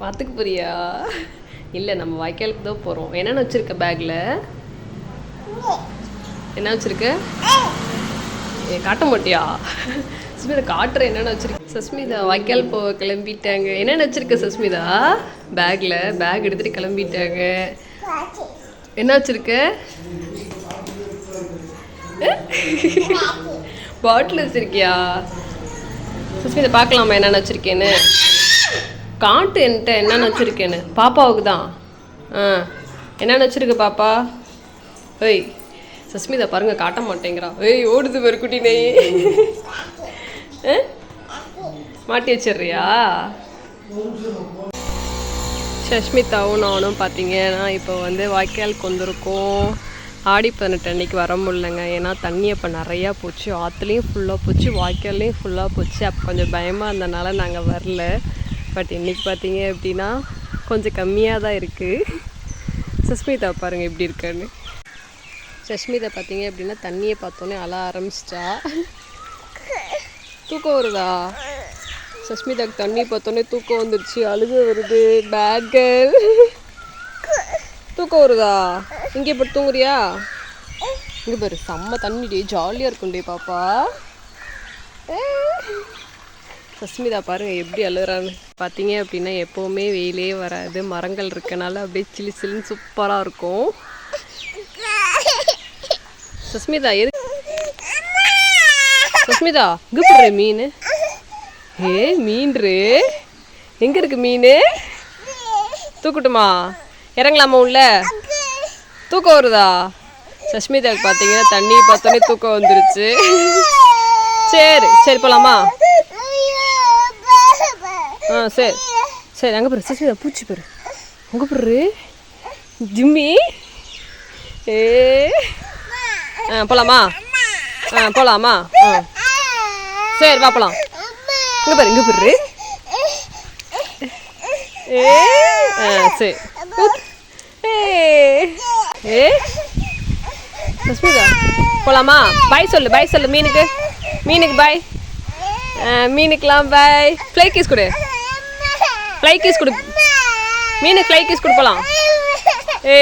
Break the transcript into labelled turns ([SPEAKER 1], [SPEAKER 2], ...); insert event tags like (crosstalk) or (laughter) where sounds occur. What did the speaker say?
[SPEAKER 1] வாத்துக்கு போறியா? இல்லை நம்ம வாய்க்காலுக்கு தான் போகிறோம் என்னென்ன வச்சுருக்க பேக்கில் என்ன வச்சுருக்க? ஏ காட்ட மாட்டியா? சுஸ்மிதா காட்டுற என்னென்ன வச்சிருக்க? சஸ்மிதா வாய்க்கால் போக கிளம்பிட்டாங்க. என்னென்ன வச்சுருக்க சஸ்மிதா? பேக்கில் பேக் எடுத்துகிட்டு கிளம்பிட்டாங்க. என்ன வச்சுருக்க? பாட்டில் வச்சிருக்கியா? சுஸ்மிதா பார்க்கலாமா என்னென்ன வச்சுருக்கேன்னு? காட்டு என்கிட்ட என்னென்ன வச்சுருக்கேன்னு பாப்பாவுக்கு தான் ஆ என்னென்ன வச்சுருக்கு பாப்பா? ஏய் சஸ்மிதா பாருங்க காட்ட மாட்டேங்கிறா. ஏய் ஓடுது ஒரு குட்டி நெய். ஆ? மாட்டி வச்சிடுறியா? சஷ்மிதாவும் நானும் பார்த்தீங்கன்னா இப்போ வந்து வாய்க்காலுக்கு வந்திருக்கோம். ஆடி பதினெட்டு அன்னைக்கு வர முடியலங்க. ஏன்னா தண்ணி அப்போ நிறையா போச்சு. ஆற்றுலேயும் ஃபுல்லாக போச்சு வாய்க்கால்லையும் ஃபுல்லாக போச்சு. அப்போ கொஞ்சம் பயமாக இருந்தனால நாங்கள் வரல. பட் இன்றைக்கி பார்த்தீங்க அப்படின்னா கொஞ்சம் கம்மியாக தான் இருக்குது சஸ்மிதா பாருங்கள் எப்படி இருக்கான்னு. சஷ்மிதா பார்த்தீங்க அப்படின்னா தண்ணியை பார்த்தோன்னே அழ ஆரம்பிச்சிட்டா. தூக்கம் வருதா? சஷ்மிதாக்கு தண்ணி பார்த்தோன்னே தூக்கம் வந்துடுச்சு அழுக வருது. பேக்கல் தூக்கம் வருதா? இங்கே இப்போ தூங்குறியா? இங்கே பாரு செம்ம தண்ணிடி ஜாலியாக இருக்கும் டே பாப்பா. சஸ்மிதா பாருங்கள் எப்படி அழுகுறான்னு பார்த்தீங்க அப்படின்னா எப்போவுமே வெயிலே வராது. மரங்கள் இருக்கனால அப்படியே சில்லி சில்லுன்னு சூப்பராக இருக்கும். சஸ்மிதா எது? சஸ்மிதா இங்கே மீன். ஏ மீன்ரு. எங்கே இருக்கு மீன்? தூக்கட்டுமா? இறங்கலாமா உள்ள? தூக்கம் வருதா? சஸ்மிதாக்கு பார்த்தீங்கன்னா தண்ணி பார்த்தோன்னே தூக்கம் வந்துருச்சு. சரி சரி போகலாமா ஆ சரி சரி அங்கே பாரு சஸ்மிதா பூச்சி பாரு. அங்கே பாரு. ஜிம்மி. ஏ. ஆ போகலாமா ஆ போகலாமா ஆ. சரி வா போலாம். இங்க பாரு இங்கே பாரு. ஏ. ஆ சரி ஏ. ஏ. சஸ்மிதா போகலாமா பாய் சொல்லு பாய் சொல்லு மீனுக்கு. மீனுக்கு பாய் மீனுக்கெலாம் பாய் ஃப்ளை கீஸ் கொடு. ஃப்ளை கீஸ் கொடு. மீனுக்கு ஃப்ளை கீஸ் கொடு போலாம் (laughs) ஏ